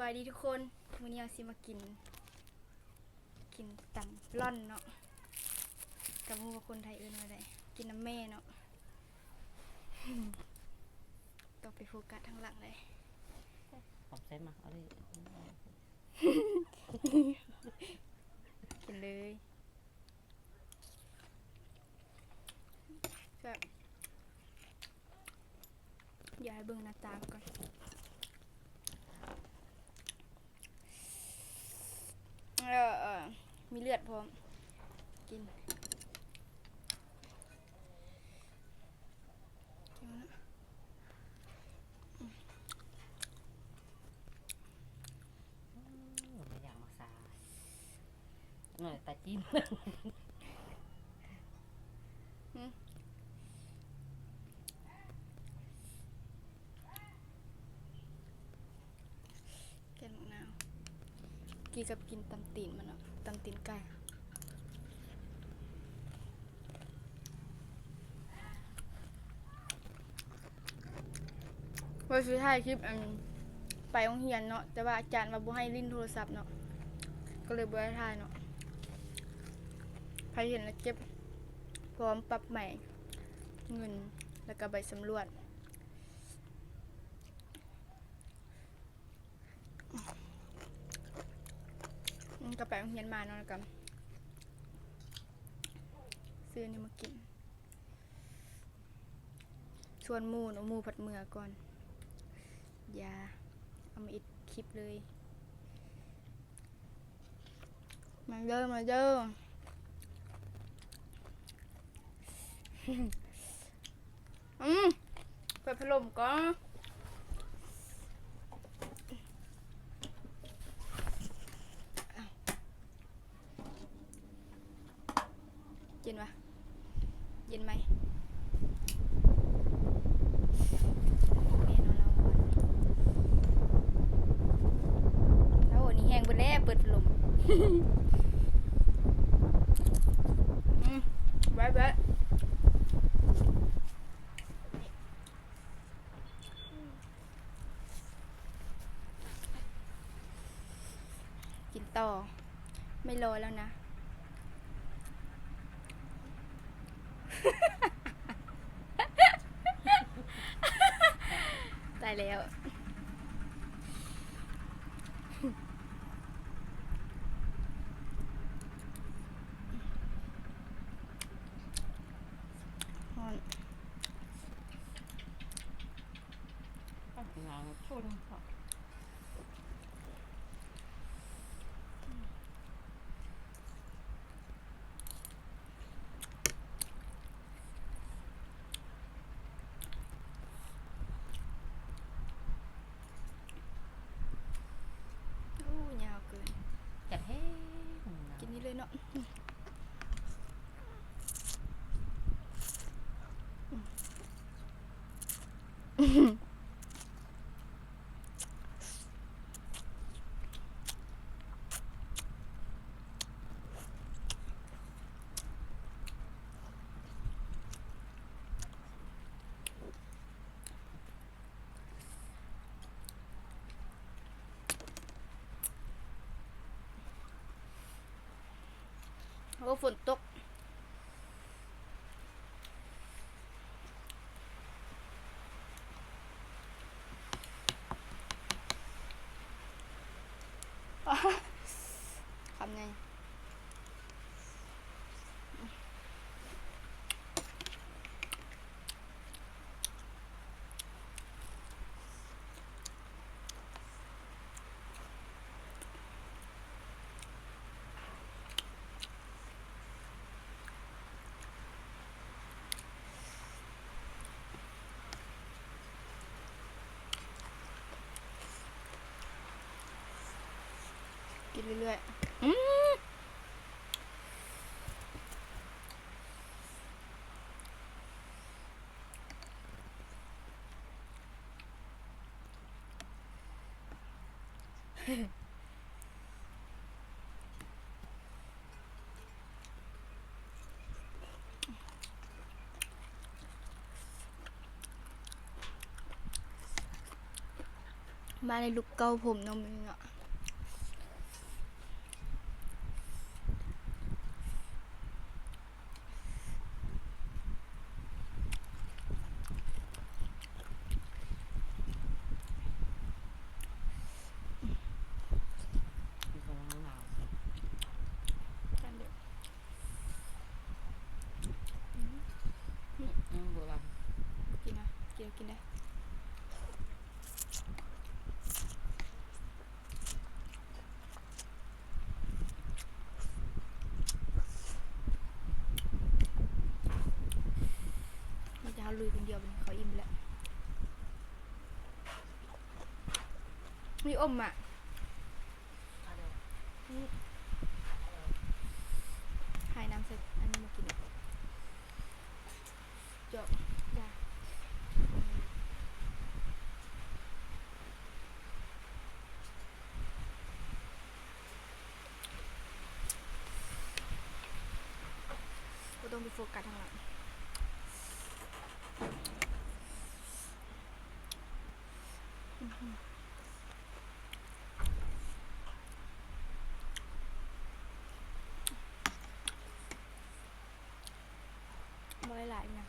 บายดีทุกคนวันนี้เราสิมากิน กินตำร่อนเนาะกับมูว่าคนไทยเอิ้นว่าไดกินน้ำแม่เนาะต้องไปโฟกัสทางหลังเลยขอบใจมากเอาเลยกินเลยแบบอย่าให้เบิ่งหน้าตาก่อน แล้วเออมีเลือดพร้อม กินไม่อยากมาสาหน่อยตาจิ้ม แกงมะนาวกินกับกิน ตีนมันเนาะตำตีนไก่ว่าสุดท้ายคลิปอันไปโรงเรียนเนาะแต่ว่าอาจารย์มาบ่ให้ลิ้นโทรศัพท์เนาะก็เลยบ่ได้ถ่ายเนาะใครเห็นแล้วเก็บพร้อมปรับใหม่ เงินแล้วก็ใบสำรวจ ก็ไปโรงเรียนมานาะแล้วกันซื้อนี่มากินชวนมูเนามูผัดเมือก่อน อย่า เอามาอิดคลิปเลย มาเด้อมาเด้ออืมเปิดพัดลมก่อน เย็นปะ เย็นไหมแม่นอนเราก่อนแล้ววันนี้แห้งไปแล้วเปิดลมอืมไว้ไว้กินต่อ ไม่รอแล้วนะ ตายแล้ว ฮอน งานชุนค่ะ อู้ยาวเกิน จัดให้ กินนี้เลยเนาะ โอ้ฝนตก นเรื่อยมมาในลุกเกาผมนมเงอะ ลุยคนเดียวไปเลยเขาอิ่มแล้วมีอมอะหายน้ำเสร็จอันนี้มากินจบจ้าก็ต้องไปโฟกัสทางหลังอื้อหือ มาหลายๆนะ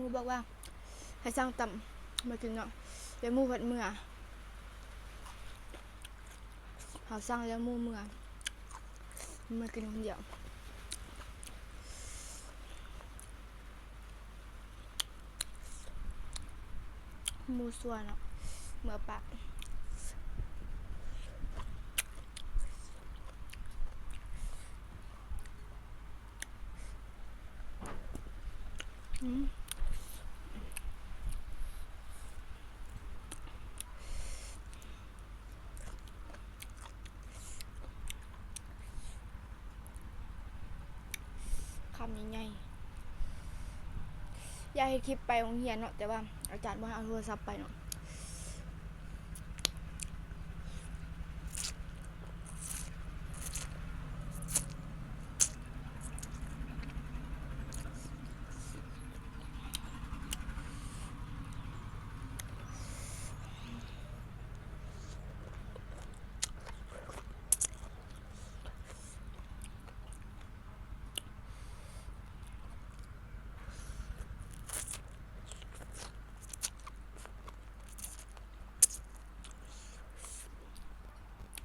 มูบอกว่า ให้สร้างต่ำมากินเนาะเดี๋ยวมูผัดเมื่อเขาสร้างแล้วมูเมื่อมากินคนเดียวมูส่วนเนาะเมื่อปะอืม คำใหญ่ๆอยากให้ คลิปไปโรงเรียนเนาะแต่ว่าอาจารย์บ่ให้เอาโทรศัพท์ไปเนาะ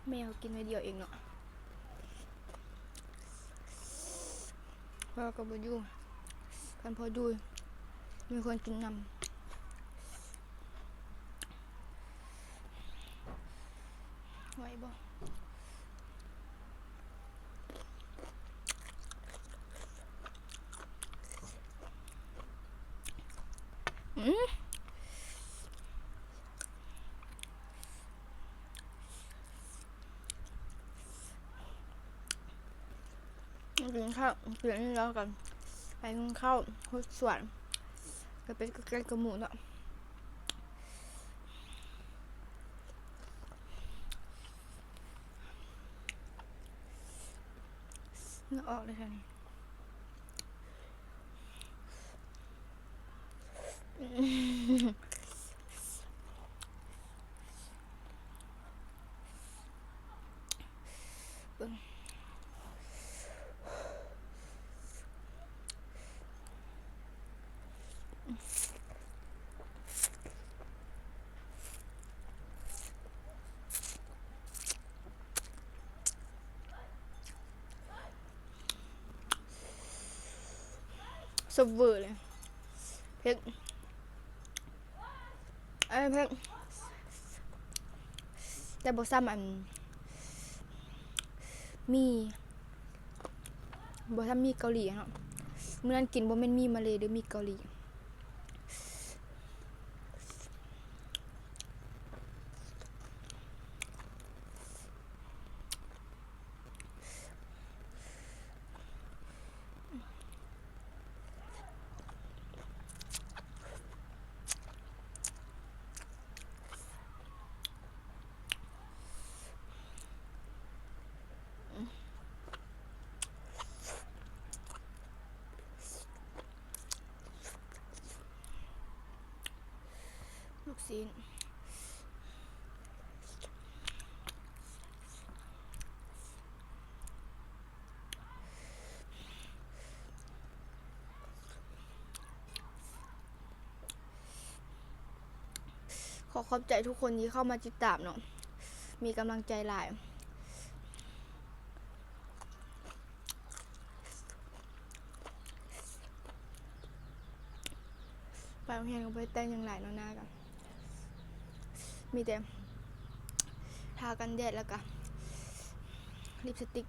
แมวกินไปเดียวเองเนาะพ่อก็บ่อยู่กันพอดูมีคนกินนำไหวบ่อืม กิน ข้าวกินอันนี้แล้วกันไปกินข้าวหุดส่วนก็เป็นกระเกนกระหมูเนาะนอออกเลยค่ะนี่เบิ่ง สบเวอร์เลยเพชรไอ้เพชรแต่บอซ้ำอัน มีบอซ้ำมีเกาหลีเนาะเมื่อนั้นกินบ่แม่นมีมาเลยหรือมีเกาหลีกชิ้นข อขอบใจทุกคนที่เข้ามาติดตามเนาะมีกำลังใจหลายไปโรงเรียนก็ไปแต่งอย่างหลายเนาะหน้ากันมีแต่ทากันแดดแล้วก็ลิปสติก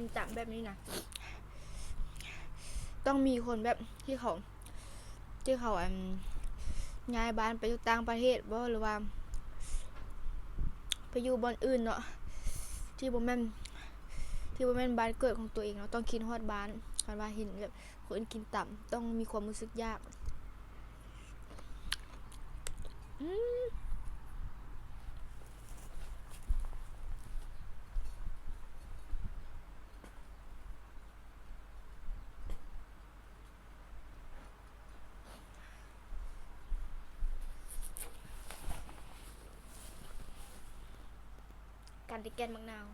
กินจังแบบนี้นะ ต้องมีคนแบบที่เขาที่เขาอันย้ายบ้านไปอยู่ต่างประเทศบ่หรือว่า ไปอยู่บอนอื่นเนาะที่บ่แม่นที่บ่แม่นบ้านเกิดของตัวเองเนาะต้องคิดฮอดบ้านคันว่าเห็นแบบคนกินต่ำต้องมีความรู้สึกยากอืม การติแกนมักนาว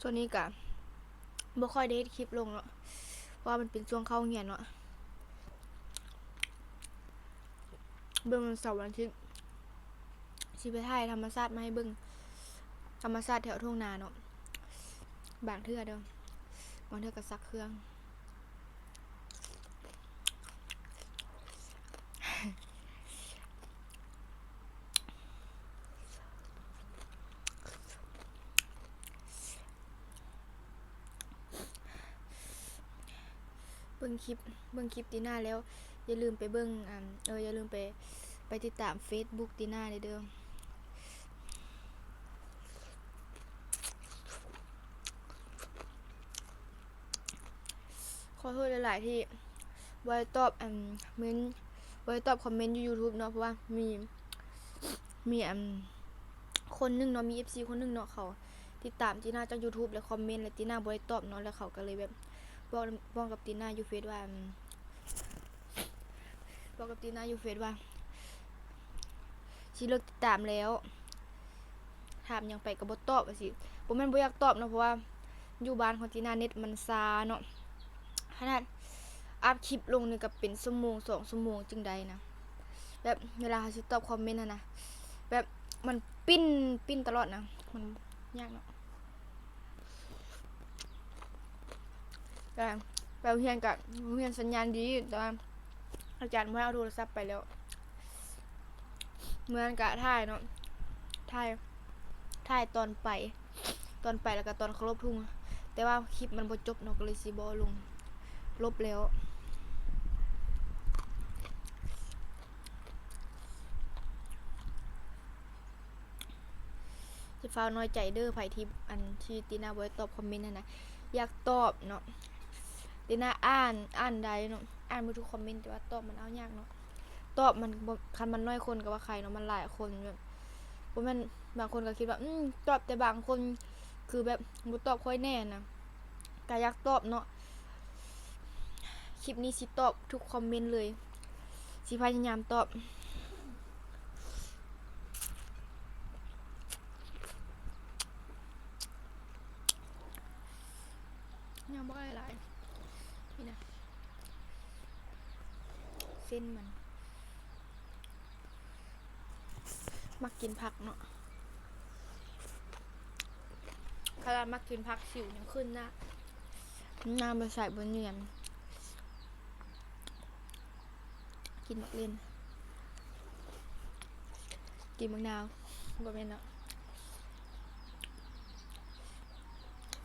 ช่วนี้กะบ่ค่อยได้คลิปลงเนาะเพราะ ว่ามันเป็นช่วงเข้าเรียนเนาะเบิ้งวันเสาร์วันอาทิตย์สิไปถ่ายธรรมชาติมาให้เบิ้งธรรมชาติแถวทุ่งนาเนาะบางเทื่อเด้อบางเทื่อก็ซักเครื่อง งคลิปเบิ่งคลิปตีหน่าแล้ว อย่าลืมไปเบิ่งอ่าเอออย่าลืมไปไปติดตาม Facebook ตีหน่าเลยเด้อขอโทษหลาย ๆ ที่ได้ตอบอันเมนได้ตอบคอมเมนต์อยู่ YouTube เนาะเพราะว่ามีมีอันคนหนึงเนาะมี FC คนหนึงเนาะเขาติดตามตีน่าจาก YouTube แล้วคอมเมนต์แล้วตีน่าบ่ได้ตอบเนาะแล้วเขาก็เลยแบบ บอกบอกกับตีน่าอยู่เฟซว่าบอกกับตีน่าอยู่เฟซว่าสิเลิกติดตามแล้วถามยังไปก็บ่ตอบสิบ่แม่นบ่อยากตอบนะเพราะว่าอยู่บ้านของตีน่าเน็ตมันซาเนาะขนาดอัพคลิปลงนี่ก็เป็นชั่วโมงสองชั่วโมงจึงใดนะแบบเวลาเขาสิตอบคอมเมนต์นะนะแบบมันปิ้นปิ้นตลอดนะมันยากเนาะ แต่ไปโรงเรียนกับโรงเรียนสัญญาณดีแต่ว่าอาจารย์ไม่เอาโทรศัพท์ไปแล้วเหมือนกับถ่ายเนาะถ่ายถ่ายตอนไป ตอนไปแล้วก็ตอนเคารพทุ่ง แต่ว่าคลิปมันบ่จบเนาะก็เลยสิบ่ลง ลบแล้วจะฟ้าวน้อยใจเด้อไผที่อันที่ตีน่าได้ตอบคอมเมนต์นั่นนะอยากตอบเนาะ ตีน่าอ่านอ่านได้เนาะอ่านบ่ทุกคอมเมนต์แต่ว่าตอบมันเอายากเนาะตอบมันคันมันน้อยคนก็ว่าใครเนาะมันหลายคนแบบบ่แม่นบางคนก็คิดว่าอืมตอบแต่บางคนคือแบบบ่ตอบค่อยแน่นะก็อยากตอบเนาะคลิปนี้สิตอบทุกคอมเมนต์เลยสิพยายามตอบยังบ่ได้ลายนี่นะ เส้นมัน มักกินผักเนาะขนาดมักกินผักสิวยังขึ้นหน้าหน้ามาใส่บนเนียนกินมักเล่น กินมักนาวบ่แม่นเนาะ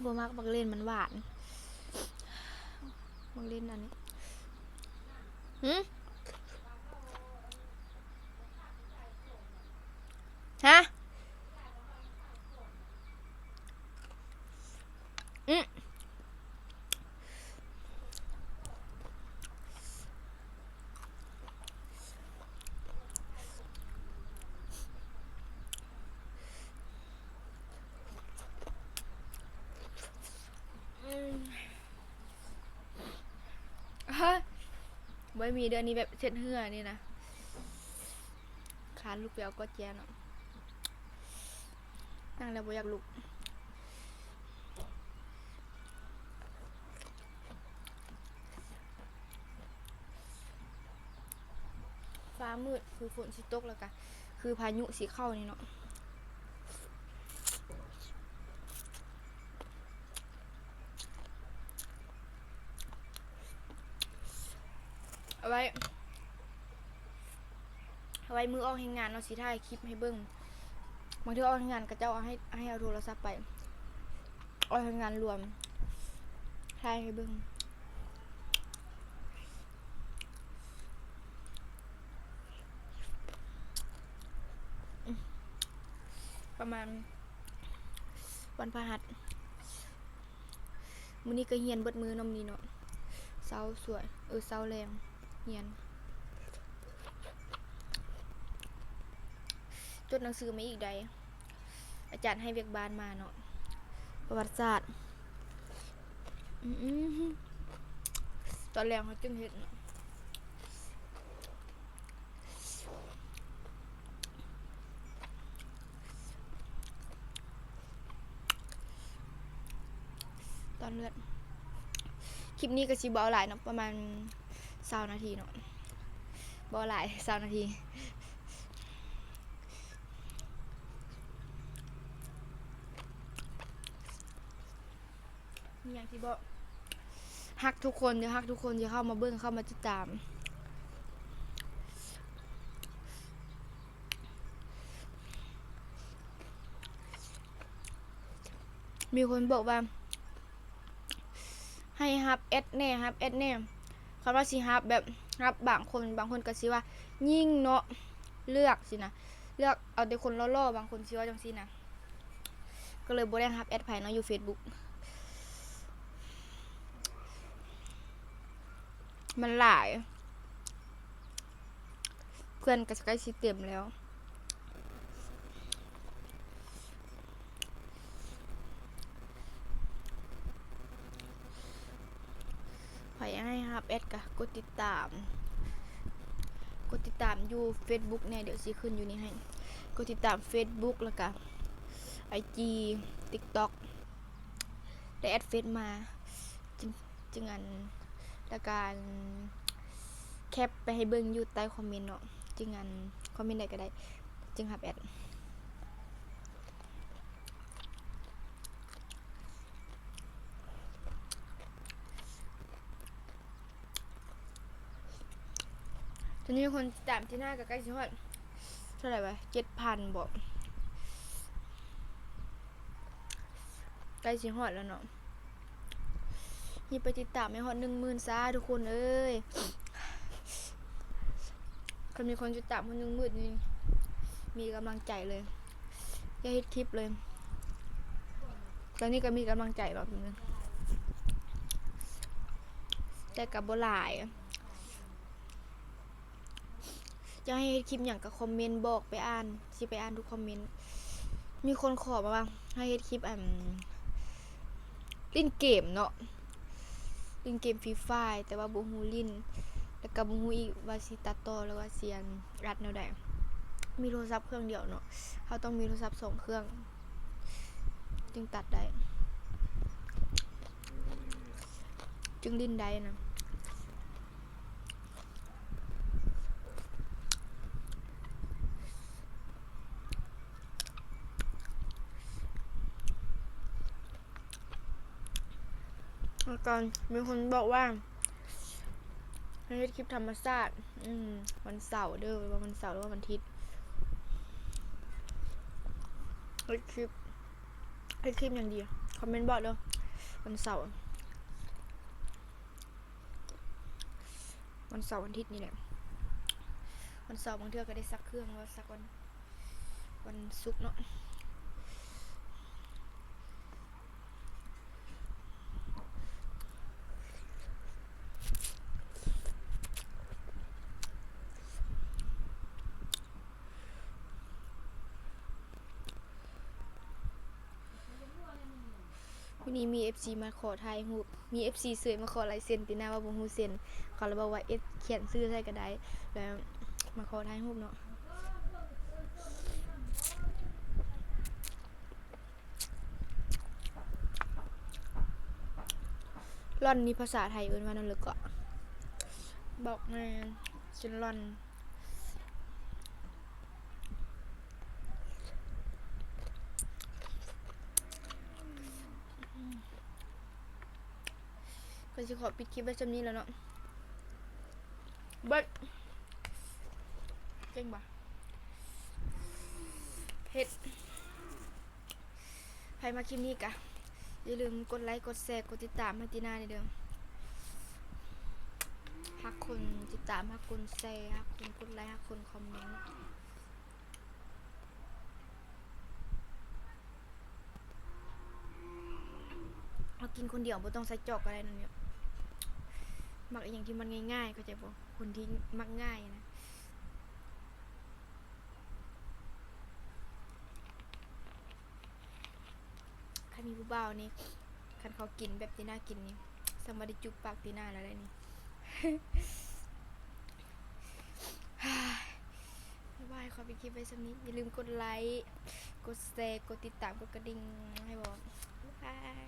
บ่มักมักเล่นมันหวานมักเล่นอันนี้หืมฮะอืมอืมฮะ ไม่มีเดือนนี้แบบเช็ดเหือนี่นะคานลูกไปเอาก็แจเนาะนั่งแล้วบ่อยากลุกฟ้ามืดคือฝนสิตกแล้วกะคือพายุสีเข้านี่เนาะเอาไว้เอาไว้มือออกให้งานเนาสิถ่ายคลิปให้เบิ่งบางทีออกให้งานก็เจ้าเอาให้ให้เอาโทรศัพท์ไปออกให้งานรวมถ่ายให้เบิ่งประมาณวันพฤหัสมื้อนี้ก็เฮียนเบิดมือนำนี้เนาะเช้าสวย เออเช้าแรงเฮียน จดหนังสือมาอีกใด อาจารย์ให้เวียกบานมาเนาะประวัติศาสตร์ตอนแรงเขาจึงเห็นตอนเลือดคลิปนี้ก็สิบเอาหลายเนาะประมาณสานาทีเนาะบเอาหลายสานาที มีอย่างที่บอกฮักทุกคนเดี๋ยวฮักทุกคนจะเข้ามาเบิ้งเข้ามาติดตาม มีคนบอกว่า ให้ฮับเอสแน่ฮับเอสแน่คำว่าสิฮับแบบฮับบางคนบางคนก็สิว่า ยิ่งเนาะเลือกสินะเลือกเอาแต่คนล่อๆบางคนสิว่าจังซี่นะก็เลยบ่ได้ฮับแอดไผเนาะอยู่ Facebook มันหลาย เพื่อนก็ใกล้สิเต็มแล้ว ขอให้ครับแอดกะกดติดตาม กดติดตามอยู่ Facebook เนี่ยเดี๋ยวสิขึ้นอยู่นี่ให้ กดติดตาม Facebook แล้วก็ IG TikTok ได้แอดเฟซมา จึง จึงอัน แล้วการแคปไปให้เบิ่งอยู่ใต้คอมเมนต์เนาะจึงอันคอมเมนต์ใดก็ได้ จึงหับแอดตอนนี้คนติดตามที่หน้ากับใกล้ชิฮอดเท่าไหร่วะเจ็ดพันบอกใกล้ชิฮอดแล้วเนาะ นี่ไปติดตามไม่ฮอดหนึ่งหมื่นซาทุกคนเอ้ยคนมีคนติดตามคนหนึ่งหมื่นนี่มีกำลังใจเลย อย่าฮ็ดคลิปเลยตอนนี้ก็มีกำลังใจแบบนึงแต่กับบ่หลายจะให้ฮ็ดคลิปอย่างก็คอมเมนต์บอกไปอ่านสิไปอ่านทุกคอมเมนต์ มีคนขอมาว่าให้ฮ็ดคลิปอันเล่นเกมเนาะ เล่นเกมฟรีไฟแต่ว่าบ่ฮู้ลิ้นแล้วก็บ่ฮู้อีกว่าสิตัดต่อแล้วว่าเสียนรัดแนวใดมีโทรศัพท์เครื่องเดียวเนาะเขาต้องมีโทรศัพท์สองเครื่อง จึงตัดได้ จึงลิ้นได้นะ แล้วก่อนมีคนบอกว่าให้เฮ็ดคลิปธรรมชาติอืมวันเสาร์เด้อว่าวันเสาร์หรือว่าวันอาทิตย์เฮ็ดคลิปเฮ็ดคลิปอย่างเดียวคอมเมนต์บอกเด้อวันเสาร์วันเสาร์วันอาทิตย์นี่แหละวันเสาร์บางเทื่อก็ได้ซักเครื่องว่าซักวันวันศุกร์เนาะ วันนี้มี FC มาขอถ่ายรูปมี FC เสยมาขอลายเซ็นติหน้าว่าบ่ฮู้เซ็นเขาเลยบอกว่าเอ็ดเขียนชื่อใส่ก็ได้แล้วมาขอถ่ายรูปเนาะร่อนนี่ภาษาไทยเอิ้นว่านั่นเลยก็บอกแม่จนร่อน ก็จะขอปิดคลิปไว้จำนี้แล้วเนาะเบิดเก่งปะเฮ็ดใครมาคลิปนี้กะอย่าลืมกดไลค์กดแชร์กดติดตามให้ตีน่าในเดิมฮักคนติดตามฮักคนแชร์ฮักคนกดไลค์ฮักคนคอมเมนต์เอากินคนเดียวบ่ต้องใส่จอกอะไรนั่นเนี่ย มักอย่างที่มันง่ายๆเข้าใจบ่คนที่มักง่ายนะคันมีผู้บ่าวนี่คันเขากินแบบที่น่ากินนี่สมาด้จุบปากตีหน้าแล้วได้นี่บ๊ายบายขอไปคลิปไว้สักนิดอย่าลืมกดไลค์ กดแชร์ กดติดตาม กดกระดิ่งให้บอกบ๊ายบาย